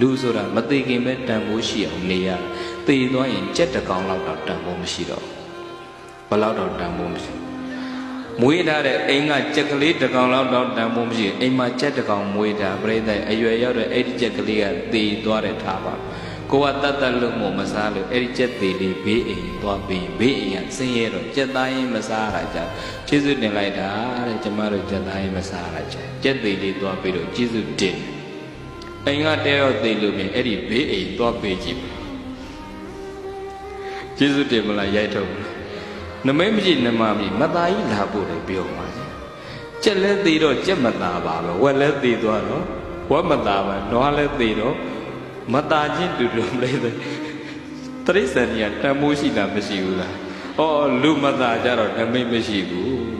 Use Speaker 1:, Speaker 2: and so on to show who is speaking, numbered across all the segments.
Speaker 1: လူဆိုတာမသေးခင်ပဲတန်ဖိုးရှိအောင်နေရသေသွားရင်ကြက်တစ်ကောင်လောက်တော့တန်ဖိုးမရှိတော့ဘယ်လောက်တော့တန်ဖိုးမရှိမွေးထားတဲ့အိမ်ကကြက်ကလေးတစ်ကောင်လောက်တော့တန်ဖိုးမရှိအိမ်မှာကြက်တစ်ကောင်မွေးထားပြိဿအရွယ်ရောက်တဲ့အဲ့ဒီကြက်ကလေးကသေသွားတဲ့ထားပါကိုကတတ်တတ်လို့မို့မစားလို့အဲ့ဒီကြက်သေးလေးဘေးအိမ်သွားပြီးဘေးအိမ်ကဆင်းရဲတော့ကြက်သားရင်မစားရကြကျေးဇူးတင်လိုက်တာတဲ့ကျမတို့ကြက်သားရင်မစားရကြကြက်သေးလေးသွားပြီးတော့ကျေးဇူးတင် အိမ်ကတဲတော့သေးလို့ပြင်အဲ့ဒီဘေးအိမ်သွားပေးကြည့်ကျေးဇူးတင်မလားရိုက်ထုတ်မလားနမိတ်မကြည့်နမမကြည့်မသားကြီးလာဖို့လည်းပြောပါစေကြက်လဲသေးတော့ကြက်မသားပါပဲဝက်လဲသေးသွားတော့ဝက်မသားပါနွားလဲသေးတော့မသားချင်းတူတူမလေးသေးတရိစ္ဆာန်ကြီးကတန်မိုးရှိတာမရှိဘူးလားဩလူမသားကြတော့နမိတ်မရှိဘူးတဲ့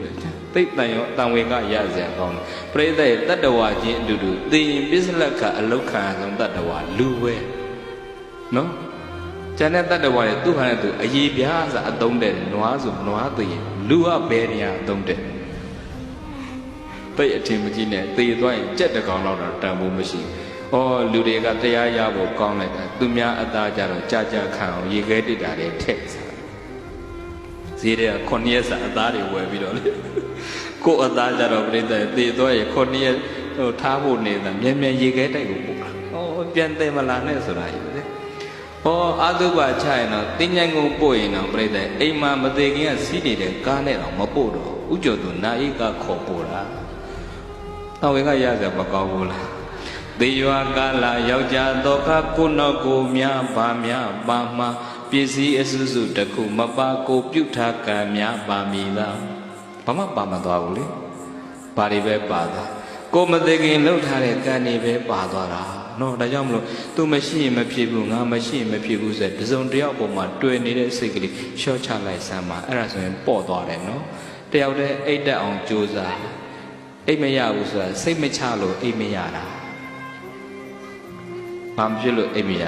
Speaker 1: သိတ်တန်ရောတန်ဝင်ကရစရာကောင်းတယ်ပရိသတ်ရဲ့တတ္တဝါချင်းအတူတူသိရင်ပစ္စလက်ခအလောက်ခံဆုံးတတ္တဝါလူပဲနော်ကျန်တဲ့တတ္တဝါတွေသူ့ဟာနဲ့သူအရေးပြားစအတုံးတဲ့နွားဆိုနွားသိရင်လူကဘယ်နေရာအတုံးတဲ့တိတ်အထင်မကြီးနဲ့သေသွားရင်ကြက်တစ်ကောင်လောက်တော့တန်ဖို့မရှိဘူးဩလူတွေကတရားရဖို့ကောင်းလိုက်တာသူများအသားကြတော့ကြာကြာခံအောင်ရေခဲတိတာတွေထည့်စား ဈေးတွေကခုနှစ်ရက်စာအသားတွေဝယ်ပြီးတော့လေကိုယ်အသားကြတော့ပြိတ္တသေသွားရင်ခုနှစ်ရက်ဟိုထားဖို့နေတာမြန်မြန်ရေခဲတိုက်ကိုပို့လာဩပြန်သိမလာနဲ့ဆိုတာကြီးလေဟောအာသုဘချရင်တော့တင်းញိုင်ကုန်ပို့ရင်တော့ပြိတ္တအိမ်မှာမသေးခင်ကစီးနေတဲ့ကားနဲ့တော့မပို့တော့ဥကျော်သူနာဧကခေါ်ပို့တာတော်ဝင်ကရစရာမကောင်းဘူးလားသေရွာကာလယောက်ျားတော့ကကိုနောက်ကိုများပါများပါမှာ ပစ္စည်းအစုစုတစ်ခုမပါကိုပြုတ်ထားကံများပါမည်လားဘာမှပါမသွားဘူးလေဘာတွေပဲပါသွားကိုမသိခင်လှုပ်ထားတဲ့ကံတွေပဲပါသွားတာနော်ဒါကြောင့်မလို့ तू မရှိရင်မဖြစ်ဘူးငါမရှိရင်မဖြစ်ဘူးဆိုတဲ့တစုံတယောက်ပေါ်မှာတွေ့နေတဲ့စိတ်ကလေးရှော့ချလိုက်စမ်းပါအဲ့ဒါဆိုရင်ပေါ့သွားတယ်နော်တယောက်တည်းအိတ်တက်အောင်ကြိုးစားအိတ်မရဘူးဆိုတာစိတ်မချလို့အိတ်မရတာဘာမဖြစ်လို့အိတ်မရ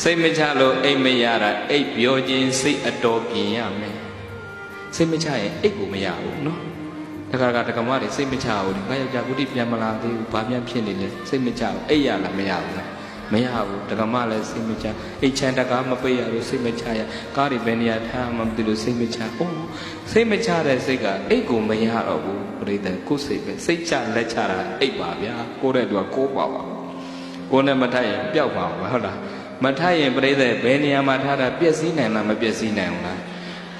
Speaker 1: စိတ်မချလို့အိတ်မရတာအိတ်ပြောခြင်းစိတ်အတော်ပြင်ရမယ်စိတ်မချရင်အိတ်ကိုမရဘူးနော်တခါတခါတက္ကမတွေစိတ်မချဘူးငါယောက်ျားကုတိပြန်မလာသေးဘူးဘာပြန်ဖြစ်နေလဲစိတ်မချဘူးအိတ်ရလားမရဘူးလားမရဘူးတက္ကမလည်းစိတ်မချအိတ်ချမ်းတကားမပိတ်ရလို့စိတ်မချရကားတွေဘယ်နေရာထားမှမသိလို့စိတ်မချအိုးစိတ်မချတဲ့စိတ်ကအိတ်ကိုမရတော့ဘူးပြိတ္တကိုယ်စိတ်ပဲစိတ်ချလက်ချတာအိတ်ပါဗျာကိုယ်တဲ့သူကကိုးပါပါကိုယ်နဲ့မထိုက်ရင်ပျောက်ပါဘူးဟုတ်လား မထိုက်ရင်ပြိတ္တဘယ်နေရာမှာထားတာပျက်စီးနိုင်လားမပျက်စီးနိုင်ဘူးလား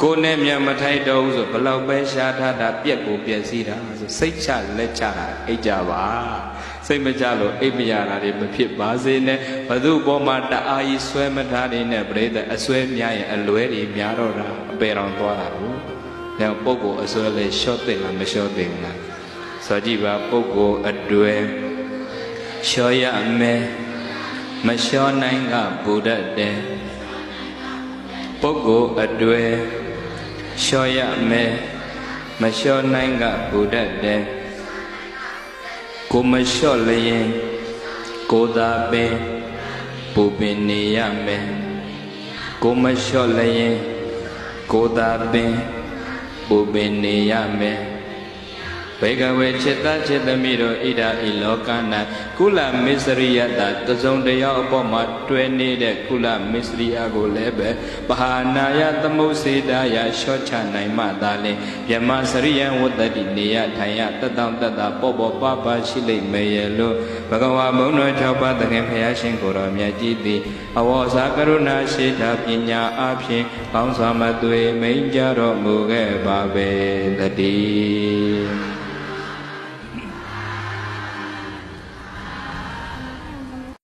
Speaker 1: ကိုယ်နဲ့မြတ်မထိုက်တော့ဘူးဆိုဘလောက်ပဲရှားထားတာပြက်ကိုပျက်စီးတာဆိုစိတ်ချလက်ချတာအိတ်ကြပါစိတ်မချလို့အိတ်မရတာတွေမဖြစ်ပါစေနဲ့ဘသူပေါ်မှာတအားကြီးဆွဲမထားနေနဲ့ပြိတ္တအဆွဲများရင်အလွဲတွေများတော့တာအပေတော်သွားတာကိုဒါပုဂ္ဂိုလ်အဆွဲလဲရှော့သိလားမရှော့သိဘူးလားဆိုကြည့်ပါပုဂ္ဂိုလ်အတွေ့ရှော့ရမယ် မလျှော်နိုင်ကဘုဒ္ဓတဲ့ပုဂ္ဂိုလ်အတွေ့လျှော်ရမယ်မလျှော်နိုင်ကဘုဒ္ဓတဲ့ကိုမလျှော့လျင်ကိုသာပင်ပူပင်နေရမယ်ကိုမလျှော့လျင်ကိုသာပင်ပူပင်နေရမယ် ဘေကဝေจิตတจิตသမီးတို့ဣဒာဤလောက၌ကုလမစ္စရိယတတစုံတယောက်အပေါ်မှာတွဲနေတဲ့ကုလမစ္စရိယကိုလည်းပဲပဟာနာယသမုစေတာယရှော့ချနိုင်မှသာလင်ယမစရိယံဝတ္တတိနေယထိုင်ယတတောင်တတပေါ်ပေါ်ပပရှိလိမ့်မယ်ရဲ့လို့ဘဂဝါဘုံတော်၆ပါးတခင်ဖျားရှင်ကိုယ်တော်မြတ်ကြီးသည်အဝေါစာကရုဏာရှိတာပညာအဖြစ်ကောင်းစွာမသွေမိန်ကြတော်မူခဲ့ပါပဲတည်း